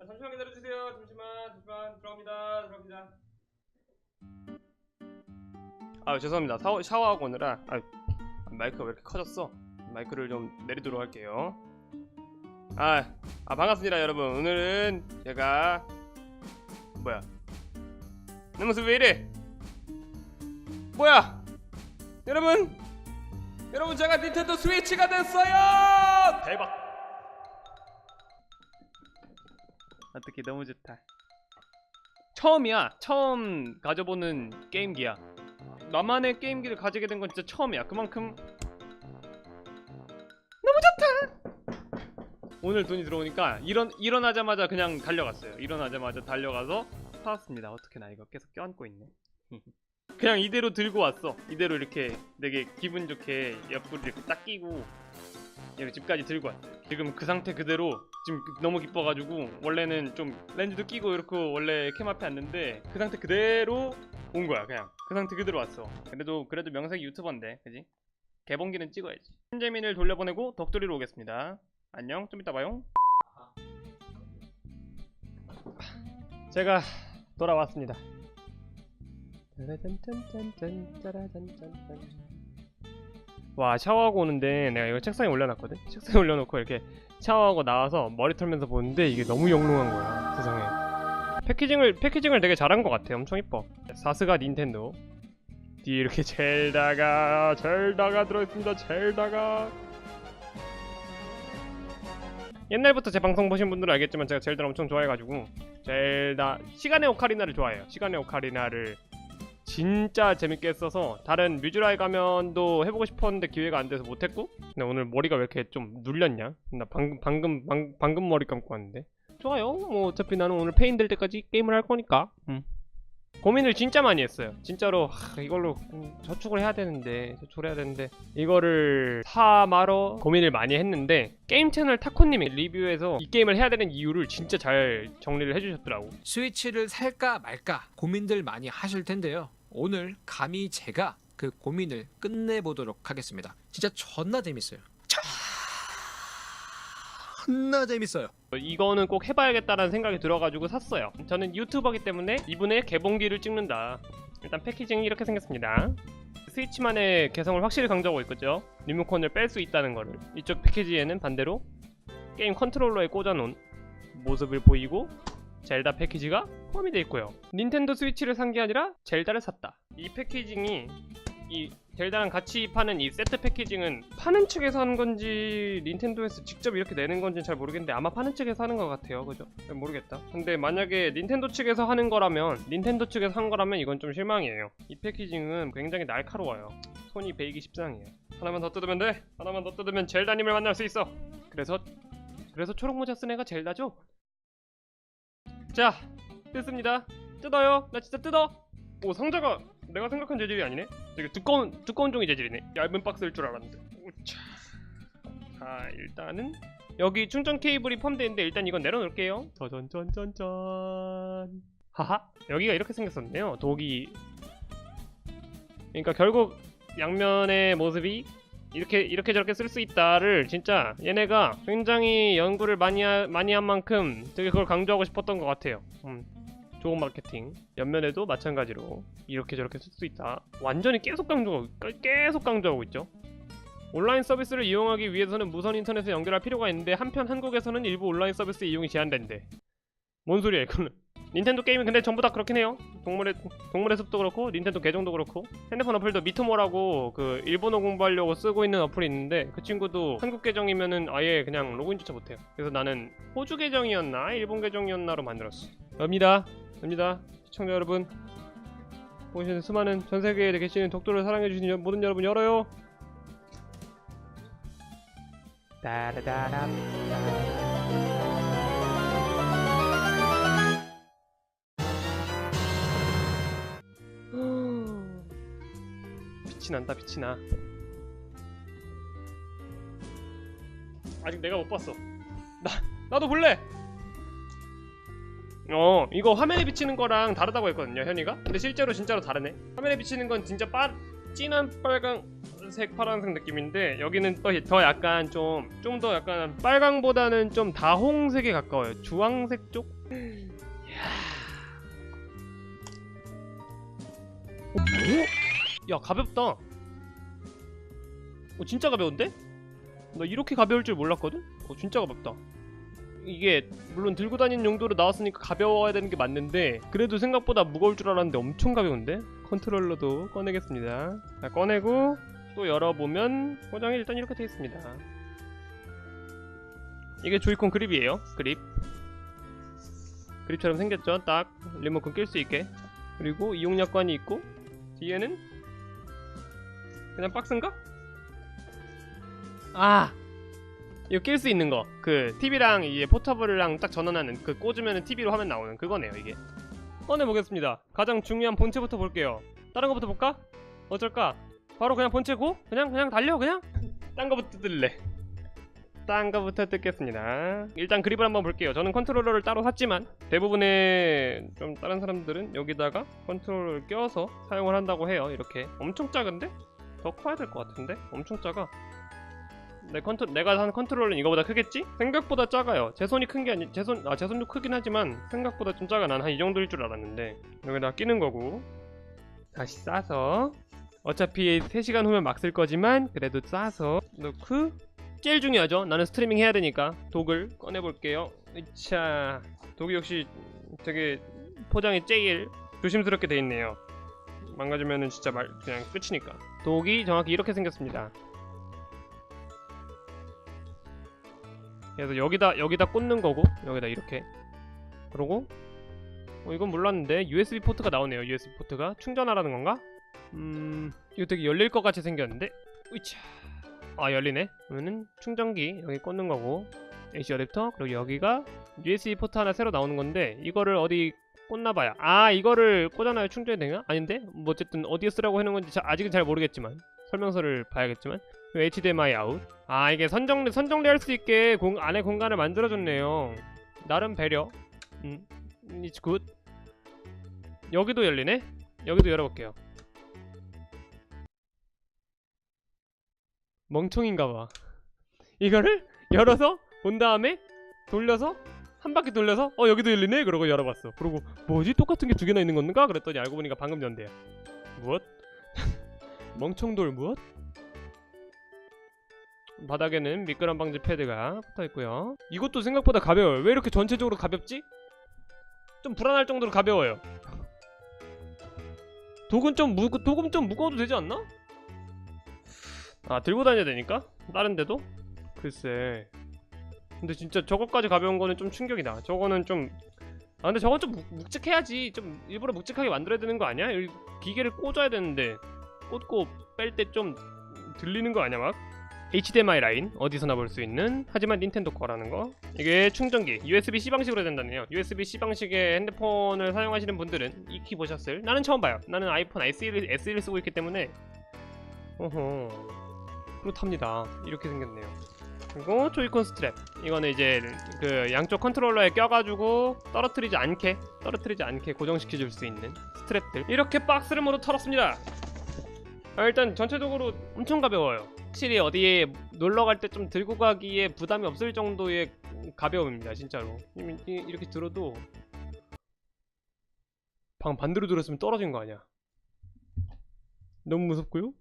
아, 잠시만 기다려주세요. 잠시만, 잠시만 들어갑니다. 들어갑니다. 아 죄송합니다. 샤워, 샤워하고 오느라 아, 마이크가 왜 이렇게 커졌어? 마이크를 좀 내리도록 할게요. 아, 아 반갑습니다 여러분. 오늘은 제가 뭐야? 내 모습 왜 이래? 뭐야? 여러분, 여러분 제가 닌텐도 스위치가 됐어요. 대박. 어떻게 너무 좋다. 처음이야. 처음 가져보는 게임기야. 나만의 게임기를 가지게 된 건 진짜 처음이야. 그만큼 너무 좋다. 오늘 돈이 들어오니까 일어n 일어나자마자 그냥 달려갔어요. 일어나자마자 달려가서 사왔습니다. 어떻게 나 이거 계속 껴안고 있네. 그냥 이대로 들고 왔어. 이대로 이렇게 되게 기분 좋게 옆구리 이렇게 딱 끼고 이렇게 집까지 들고 왔어요. 지금 그 상태 그대로 지금 너무 기뻐가지고 원래는 좀 렌즈도 끼고 이렇게 원래 캠 앞에 왔는데 그 상태 그대로 온 거야 그냥 그 상태 그대로 왔어. 그래도 그래도 명색이 유튜버인데 그지? 개봉기는 찍어야지. 현재민을 돌려보내고 덕돌이로 오겠습니다. 안녕 좀 이따 봐요. 제가 돌아왔습니다. 와 샤워하고 오는데 내가 이거 책상에 올려놨거든? 책상에 올려놓고 이렇게 샤워하고 나와서 머리 털면서 보는데 이게 너무 영롱한 거야 세상에. 패키징을 패키징을 되게 잘한 것 같아. 엄청 이뻐. 사스가 닌텐도. 뒤에 이렇게 젤다가 젤다가 들어있습니다 젤다가. 옛날부터 제 방송 보신 분들은 알겠지만 제가 젤다를 엄청 좋아해가지고 젤다 시간의 오카리나를 좋아해요. 시간의 오카리나를 진짜 재밌게 했어서 다른 뮤즈라이 가면도 해보고 싶었는데 기회가 안 돼서 못했고 근데 오늘 머리가 왜 이렇게 좀 눌렸냐? 나 방금 방금 방, 방금 머리 감고 왔는데. 좋아요. 뭐 어차피 나는 오늘 페인 될 때까지 게임을 할 거니까. 음. 고민을 진짜 많이 했어요. 진짜로 하, 이걸로 음, 저축을 해야 되는데 저축을 해야 되는데. 이거를 사 말어 고민을 많이 했는데 게임 채널 타코님이 리뷰에서 이 게임을 해야 되는 이유를 진짜 잘 정리를 해주셨더라고. 스위치를 살까 말까 고민들 많이 하실 텐데요. 오늘 감히 제가 그 고민을 끝내보도록 하겠습니다. 진짜 존나 재밌어요. 존나 재밌어요. 이거는 꼭 해봐야겠다라는 생각이 들어가지고 샀어요. 저는 유튜버기 때문에 이분의 개봉기를 찍는다. 일단 패키징이 이렇게 생겼습니다. 스위치만의 개성을 확실히 강조하고 있겠죠. 리모컨을 뺄 수 있다는 거를. 이쪽 패키지에는 반대로 게임 컨트롤러에 꽂아놓은 모습을 보이고 젤다 패키지가 포함이 되어 있고요. 닌텐도 스위치를 산 게 아니라 젤다를 샀다. 이 패키징이 이 젤다랑 같이 파는 이 세트 패키징은 파는 측에서 하는 건지 닌텐도에서 직접 이렇게 내는 건지 잘 모르겠는데 아마 파는 측에서 하는 것 같아요 그죠? 모르겠다 근데 만약에 닌텐도 측에서 하는 거라면 닌텐도 측에서 한 거라면 이건 좀 실망이에요 이 패키징은 굉장히 날카로워요 손이 베이기 십상이에요 하나만 더 뜯으면 돼 하나만 더 뜯으면 젤다님을 만날 수 있어 그래서 그래서 초록 모자 쓴 애가 젤다죠? 자 뜯습니다. 뜯어요. 나 진짜 뜯어. 오 상자가 내가 생각한 재질이 아니네. 되게 두꺼운 두꺼운 종이 재질이네. 얇은 박스일 줄 알았는데. 우차. 자 일단은 여기 충전 케이블이 포함되어 있는데 일단 이건 내려놓을게요. 짜잔짠짠짠 하하 여기가 이렇게 생겼었네요. 독이. 그러니까 결국 양면의 모습이 이렇게 이렇게 저렇게 쓸 수 있다를 진짜 얘네가 굉장히 연구를 많이 하, 많이 한 만큼 되게 그걸 강조하고 싶었던 것 같아요. 음. 좋은 마케팅. 옆면에도 마찬가지로 이렇게 저렇게 쓸 수 있다. 완전히 계속 강조하고 계속 강조하고 있죠. 온라인 서비스를 이용하기 위해서는 무선 인터넷에 연결할 필요가 있는데 한편 한국에서는 일부 온라인 서비스 이용이 제한된대. 뭔 소리야 이거는 닌텐도 게임이 근데 전부 다 그렇긴 해요 동물의 동물의 숲도 그렇고 닌텐도 계정도 그렇고 핸드폰 어플도 미토모라고 그 일본어 공부하려고 쓰고 있는 어플이 있는데 그 친구도 한국 계정이면은 아예 그냥 로그인조차 못해요 그래서 나는 호주 계정이었나 일본 계정이었나로 만들었어 엽니다 입니다. 시청자 여러분 보시는 수많은 전 세계에 계시는 독도를 사랑해주시는 모든 여러분 열어요. 따라다람. 빛이 난다 빛이 나. 아직 내가 못 봤어. 나 나도 볼래. 어 이거 화면에 비치는 거랑 다르다고 했거든요 현이가 근데 실제로 진짜로 다르네 화면에 비치는 건 진짜 빠 진한 빨강 파란색 파란색 느낌인데 여기는 더, 더 약간 좀 좀 더 약간 빨강보다는 좀 다홍색에 가까워요 주황색 쪽 어, 뭐? 야 가볍다. 어 진짜 가벼운데? 나 이렇게 가벼울 줄 몰랐거든? 어 진짜 가볍다. 이게 물론 들고 다니는 용도로 나왔으니까 가벼워야 되는 게 맞는데 그래도 생각보다 무거울 줄 알았는데 엄청 가벼운데? 컨트롤러도 꺼내겠습니다. 자 꺼내고 또 열어보면 포장이 일단 이렇게 되어 있습니다. 이게 조이콘 그립이에요 그립. 그립처럼 생겼죠? 딱 리모컨 낄 수 있게. 그리고 이용약관이 있고 뒤에는 그냥 박스인가? 아. 이거 낄 수 있는 거. 그 TV랑 이게 포터블이랑 딱 전원하는 그 꽂으면 TV로 화면 나오는 그거네요 이게. 꺼내 보겠습니다. 가장 중요한 본체부터 볼게요. 다른 거부터 볼까? 어쩔까? 바로 그냥 본체고? 그냥 그냥 달려 그냥? 딴 거부터 뜯을래. 딴 거부터 뜯겠습니다. 일단 그립을 한번 볼게요. 저는 컨트롤러를 따로 샀지만 대부분의 좀 다른 사람들은 여기다가 컨트롤러를 껴서 사용을 한다고 해요 이렇게. 엄청 작은데? 더 커야 될 것 같은데? 엄청 작아 내 컨트 내가 산 컨트롤러는 이거보다 크겠지? 생각보다 작아요. 제 손이 큰 게 아니 제 손 아 제 손도 크긴 하지만 생각보다 좀 작아. 난 한 이 정도일 줄 알았는데 여기다 끼는 거고 다시 싸서 어차피 3시간 후면 막 쓸 거지만 그래도 싸서 넣고 제일 중요하죠. 나는 스트리밍 해야 되니까 독을 꺼내 볼게요. 자 독이 역시 되게 포장이 제일 조심스럽게 돼 있네요. 망가지면은 진짜 말 그냥 끝이니까. 독이 정확히 이렇게 생겼습니다. 그래서 여기다 여기다 꽂는 거고 여기다 이렇게. 그러고 어, 이건 몰랐는데 USB 포트가 나오네요 USB 포트가. 충전하라는 건가? 음 이거 되게 열릴 것 같이 생겼는데? 으차. 아 열리네. 그러면은 충전기 여기 꽂는 거고 AC 어댑터 그리고 여기가 USB 포트 하나 새로 나오는 건데 이거를 어디 꽂나봐요 아 이거를 꽂아놔야 충전이 되나? 아닌데 뭐 어쨌든 어디에 쓰라고 해놓은 건지 자- 아직은 잘 모르겠지만 설명서를 봐야겠지만 HDMI 아웃 아 이게 선정리 선정리 할 수 있게 공 안에 공간을 만들어줬네요. 나름 배려. 음, it's good. 여기도 열리네. 여기도 열어볼게요. 멍청인가봐. 이거를 열어서 본 다음에 돌려서 한 바퀴 돌려서 어 여기도 열리네 그러고 열어봤어. 그러고 뭐지 똑같은 게 두 개나 있는 건가? 그랬더니 알고 보니까 방금 연대요. 무엇? 멍청돌 무엇? 바닥에는 미끄럼 방지 패드가 붙어 있고요. 이것도 생각보다 가벼워요. 왜 이렇게 전체적으로 가볍지? 좀 불안할 정도로 가벼워요. 독은 좀 무, 독은 좀 무거워도 되지 않나? 아 들고 다녀야 되니까? 다른 데도? 글쎄. 근데 진짜 저것까지 가벼운 거는 좀 충격이다. 저거는 좀. 아 근데 저건 좀 묵, 묵직해야지. 좀 일부러 묵직하게 만들어야 되는 거 아니야? 기계를 꽂아야 되는데 꽂고 뺄 때 좀 들리는 거 아니야 막? HDMI 라인 어디서나 볼 수 있는 하지만 닌텐도 거라는 거 이게 충전기 USB-C 방식으로 된다네요 USB-C 방식의 핸드폰을 사용하시는 분들은 익히 보셨을 나는 처음 봐요 나는 아이폰 SE를, SE를 쓰고 있기 때문에 어허 그렇답니다 이렇게 생겼네요 그리고 조이콘 스트랩. 이거는 이제 그 양쪽 컨트롤러에 껴가지고 떨어뜨리지 않게 떨어뜨리지 않게 고정시켜 줄 수 있는 스트랩들. 이렇게 박스를 모두 털었습니다. 아, 일단 전체적으로 엄청 가벼워요. 확실히 어디에 놀러 갈 때 좀 들고 가기에 부담이 없을 정도의 가벼움입니다 진짜로. 이렇게 들어도 방 반대로 들었으면 떨어진 거 아니야. 너무 무섭고요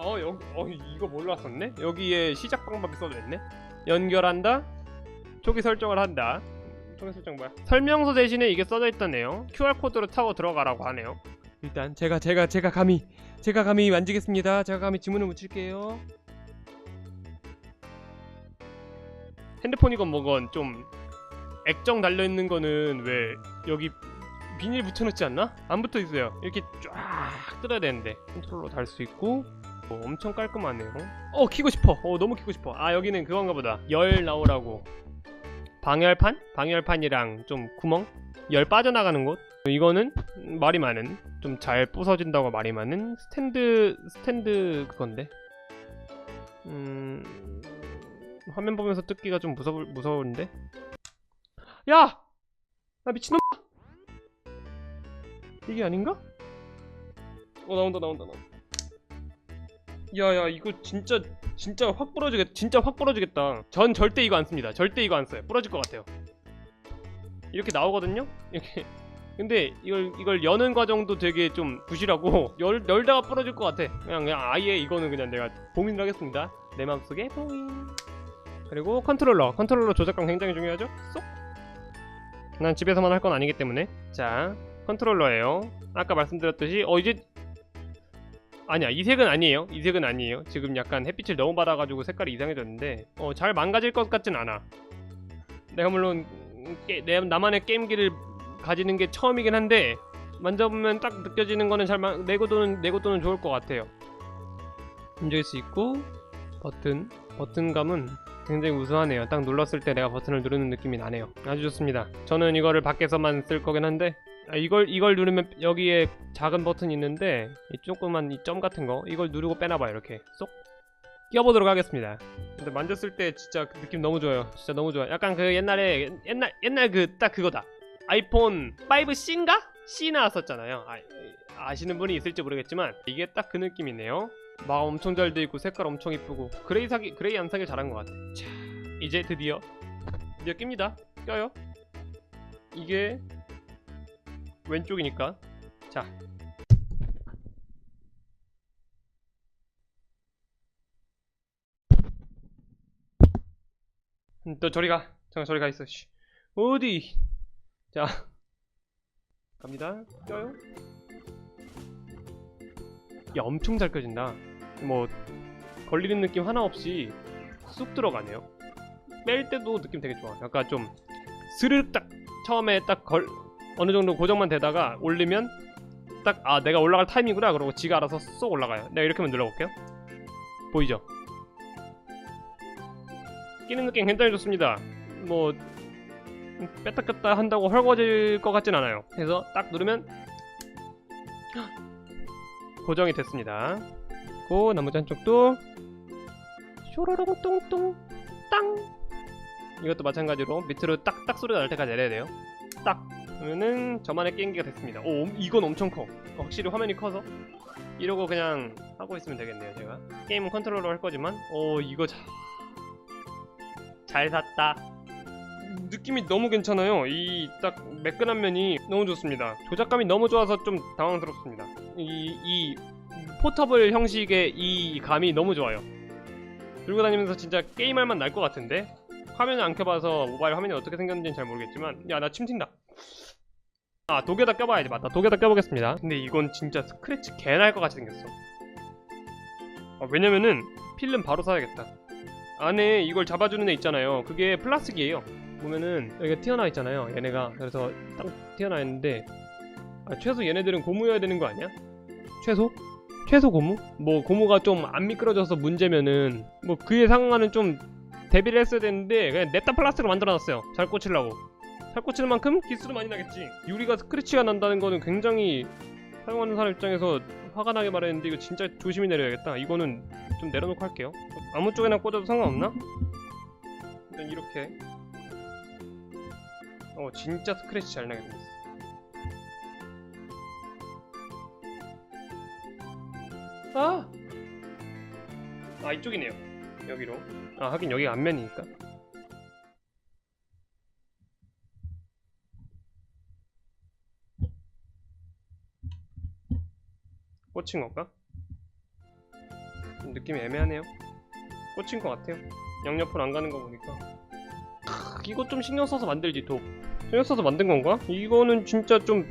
어 여기 어 이거 몰랐었네? 여기에 시작 방법이 써져 있네? 연결한다? 초기 설정을 한다. 초기 설정 뭐야? 설명서 대신에 이게 써져 있다네요. QR 코드로 타고 들어가라고 하네요. 일단 제가 제가 제가 감히 제가 감히 만지겠습니다. 제가 감히 지문을 묻힐게요. 핸드폰이건 뭐건 좀 액정 달려 있는 거는 왜 여기 비닐 붙여놓지 않나? 안 붙어 있어요. 이렇게 쫙 뜯어야 되는데. 컨트롤러 달수 있고 어, 엄청 깔끔하네요. 어 키고 싶어. 어 너무 키고 싶어. 아 여기는 그건가 보다. 열 나오라고 방열판? 방열판이랑 좀 구멍? 열 빠져나가는 곳? 이거는 말이 많은 좀 잘 부서진다고 말이 많은 스탠드 스탠드 그건데 음 화면 보면서 뜯기가 좀 무서울 무서운데 야! 나 미친놈 이게 아닌가? 어 나온다 나온다 나온다 야야 이거 진짜 진짜 확 부러지겠 진짜 확 부러지겠다. 전 절대 이거 안 씁니다. 절대 이거 안 써요. 부러질 것 같아요. 이렇게 나오거든요? 이렇게. 근데 이걸 이걸 여는 과정도 되게 좀 부실하고 열 열다가 부러질 것 같아. 그냥 그냥 아예 이거는 그냥 내가 봉인을 하겠습니다. 내 마음속에 봉인. 그리고 컨트롤러. 컨트롤러 조작감 굉장히 중요하죠? 쏙 난 집에서만 할 건 아니기 때문에. 자 컨트롤러예요. 아까 말씀드렸듯이 어 이제 아니야 이 색은 아니에요. 이 색은 아니에요. 지금 약간 햇빛을 너무 받아가지고 색깔이 이상해졌는데 어, 잘 망가질 것 같진 않아. 내가 물론 게, 내 나만의 게임기를 가지는 게 처음이긴 한데 만져보면 딱 느껴지는 거는 잘 마, 내고도는 내고도는 좋을 것 같아요. 움직일 수 있고 버튼 버튼감은 굉장히 우수하네요. 딱 눌렀을 때 내가 버튼을 누르는 느낌이 나네요. 아주 좋습니다. 저는 이거를 밖에서만 쓸 거긴 한데 아, 이걸 이걸 누르면 여기에 작은 버튼이 있는데 이 조그만 이 점 같은 거 이걸 누르고 빼놔봐요 이렇게 쏙 끼워보도록 하겠습니다. 근데 만졌을 때 진짜 그 느낌 너무 좋아요. 진짜 너무 좋아. 약간 그 옛날에 옛날 옛날 그 딱 그거다. 아이폰 5C인가? C 나왔었잖아요. 아, 아시는 분이 있을지 모르겠지만 이게 딱 그 느낌이네요. 막 엄청 잘 돼 있고 색깔 엄청 이쁘고 그레이 사기 그레이 안 사길 잘한 것 같아. 자, 이제 드디어 드디어 낍니다. 껴요. 이게 왼쪽이니까. 자. 음, 너 저리 가. 잠깐 저리 가 있어 씨. 어디? 자. 갑니다. 껴요. 야 엄청 잘 껴진다. 뭐 걸리는 느낌 하나 없이 쑥 들어가네요. 뺄 때도 느낌 되게 좋아. 약간 좀 스르륵 딱 처음에 딱 걸 어느 정도 고정만 되다가 올리면 딱 아 내가 올라갈 타이밍이구나. 그러고 지가 알아서 쏙 올라가요. 내가 이렇게만 눌러볼게요. 보이죠? 끼는 느낌 굉장히 좋습니다. 뭐 음, 뺐다 꼈다 한다고 헐거워질 것 같진 않아요. 그래서 딱 누르면 고정이 됐습니다. 그 나머지 한쪽도. 쇼로롱 똥똥 땅! 이것도 마찬가지로 밑으로 딱딱 소리가 날 때까지 내려야 돼요. 딱 그러면은 저만의 게임기가 됐습니다. 오 엄- 이건 엄청 커. 어, 확실히 화면이 커서. 이러고 그냥 하고 있으면 되겠네요 제가. 게임은 컨트롤러 할 거지만. 오 이거 자... 잘 샀다. 느낌이 너무 괜찮아요. 이 딱 매끈한 면이 너무 좋습니다. 조작감이 너무 좋아서 좀 당황스럽습니다. 이, 이 포터블 형식의 이 감이 너무 좋아요. 들고 다니면서 진짜 게임할 맛날것 같은데? 화면을 안 켜봐서 모바일 화면이 어떻게 생겼는지는 잘 모르겠지만. 야 나 침 튄다 아 독에다 껴봐야지 맞다. 독에다 껴보겠습니다. 근데 이건 진짜 스크래치 개날 것 같이 생겼어. 아, 왜냐면은 필름 바로 사야겠다. 안에 이걸 잡아주는 애 있잖아요. 그게 플라스틱이에요. 보면은 여기가 튀어나와 있잖아요 얘네가. 그래서 딱 튀어나와 있는데 아, 최소 얘네들은 고무여야 되는 거 아니야? 최소? 최소 고무? 뭐 고무가 좀 안 미끄러져서 문제면은 뭐 그에 상응하는 좀 대비를 했어야 되는데 그냥 냅다 플라스틱으로 만들어놨어요. 잘 꽂히려고 잘 꽂히는 만큼 기스도 많이 나겠지. 유리가 스크래치가 난다는 거는 굉장히 사용하는 사람 입장에서 화가 나게 말했는데 이거 진짜 조심히 내려야겠다. 이거는 좀 내려놓고 할게요. 아무 쪽에나 꽂아도 상관없나? 일단 이렇게. 어 진짜 스크래치 잘 나게 생겼어. 아! 아 이쪽이네요. 여기로. 아 하긴 여기가 앞면이니까 꽂힌 건가? 좀 느낌이 애매하네요 꽂힌 것 같아요 양옆으로 안 가는 거 보니까 크, 이거 좀 신경 써서 만들지 독 신경 써서 만든 건가? 이거는 진짜 좀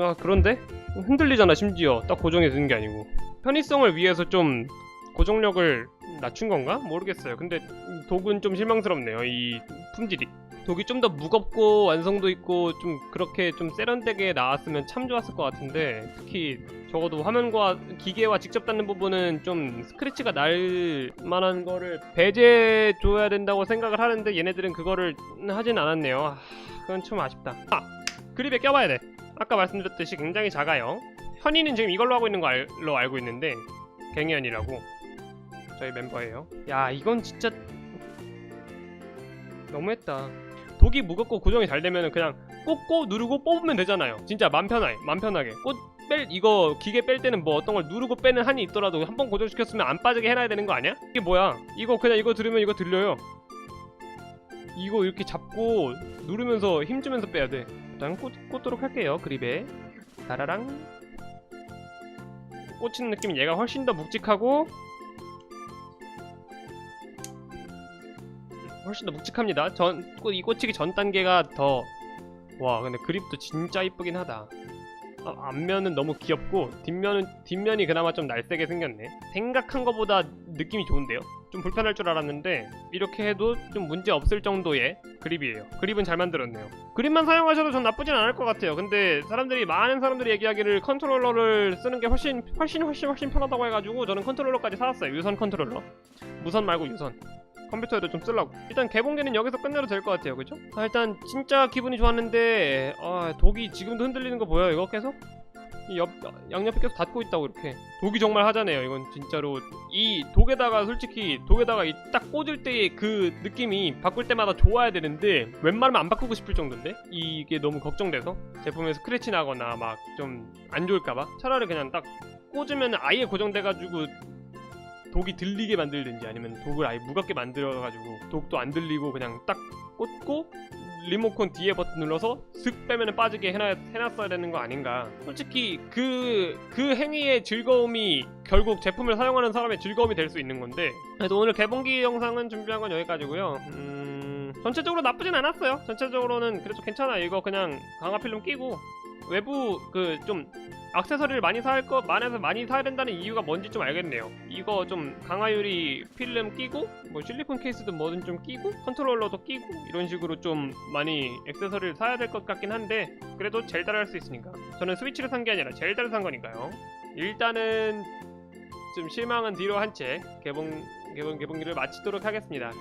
아, 그런데? 흔들리잖아 심지어 딱 고정해 두는 게 아니고 편의성을 위해서 좀 고정력을 낮춘 건가? 모르겠어요 근데 독은 좀 실망스럽네요 이 품질이 독이 좀 더 무겁고 완성도 있고 좀 그렇게 좀 세련되게 나왔으면 참 좋았을 것 같은데 특히 적어도 화면과 기계와 직접 닿는 부분은 좀 스크래치가 날 만한 거를 배제해 줘야 된다고 생각을 하는데 얘네들은 그거를 하진 않았네요. 아, 그건 좀 아쉽다. 아! 그립에 껴봐야 돼. 아까 말씀드렸듯이 굉장히 작아요. 현이는 지금 이걸로 하고 있는 걸로 알고 있는데 갱현이라고 저희 멤버예요. 야 이건 진짜 너무했다 독이 무겁고 고정이 잘 되면 그냥 꽂고 누르고 뽑으면 되잖아요 진짜 맘 편하게 맘 편하게 꽂뺄 이거 기계 뺄 때는 뭐 어떤 걸 누르고 빼는 한이 있더라도 한 번 고정시켰으면 안 빠지게 해놔야 되는 거 아니야? 이게 뭐야? 이거 그냥 이거 들으면 이거 들려요. 이거 이렇게 잡고 누르면서 힘 주면서 빼야 돼. 일단 꽂, 꽂도록 할게요. 그립에. 다라랑. 꽂히는 느낌은 얘가 훨씬 더 묵직하고 훨씬 더 묵직합니다. 전, 이 꽂히기 전 단계가 더 와 근데 그립도 진짜 이쁘긴 하다. 아, 앞면은 너무 귀엽고 뒷면은 뒷면이 그나마 좀 날쌔게 생겼네. 생각한 것보다 느낌이 좋은데요? 좀 불편할 줄 알았는데 이렇게 해도 좀 문제 없을 정도의 그립이에요. 그립은 잘 만들었네요. 그립만 사용하셔도 전 나쁘진 않을 것 같아요. 근데 사람들이 많은 사람들이 얘기하기를 컨트롤러를 쓰는 게 훨씬 훨씬 훨씬 훨씬 편하다고 해가지고 저는 컨트롤러까지 사왔어요. 유선 컨트롤러. 무선 말고 유선 컴퓨터에도 좀 쓰려고. 일단 개봉기는 여기서 끝내도 될 것 같아요. 그죠? 아, 일단 진짜 기분이 좋았는데 아 독이 지금도 흔들리는 거 보여요 이거 계속? 이 옆, 양옆에 계속 닫고 있다고 이렇게. 독이 정말 하잖아요 이건 진짜로. 이 독에다가 솔직히 독에다가 이 딱 꽂을 때의 그 느낌이 바꿀 때마다 좋아야 되는데 웬만하면 안 바꾸고 싶을 정도인데? 이게 너무 걱정돼서? 제품에 스크래치 나거나 막 좀 안 좋을까봐? 차라리 그냥 딱 꽂으면 아예 고정돼가지고 독이 들리게 만들든지 아니면 독을 아예 무겁게 만들어가지고 독도 안 들리고 그냥 딱 꽂고 리모컨 뒤에 버튼 눌러서 슥 빼면 빠지게 해놔, 해놨어야 되는 거 아닌가. 솔직히 그, 그 행위의 즐거움이 결국 제품을 사용하는 사람의 즐거움이 될 수 있는 건데. 그래도 오늘 개봉기 영상은 준비한 건 여기까지고요. 음... 전체적으로 나쁘진 않았어요. 전체적으로는 그래도 괜찮아. 이거 그냥 강화 필름 끼고 외부 그 좀 액세서리를 많이 살거 만해서 많이 사야 된다는 이유가 뭔지 좀 알겠네요. 이거 좀 강화유리 필름 끼고 뭐 실리콘 케이스든 뭐든 좀 끼고 컨트롤러도 끼고 이런 식으로 좀 많이 액세서리를 사야 될 것 같긴 한데 그래도 따라 할수 있으니까 저는 스위치를 산 게 아니라 따라 산 거니까요. 일단은 좀 실망은 뒤로 한 채 개봉 개봉 개봉기를 마치도록 하겠습니다.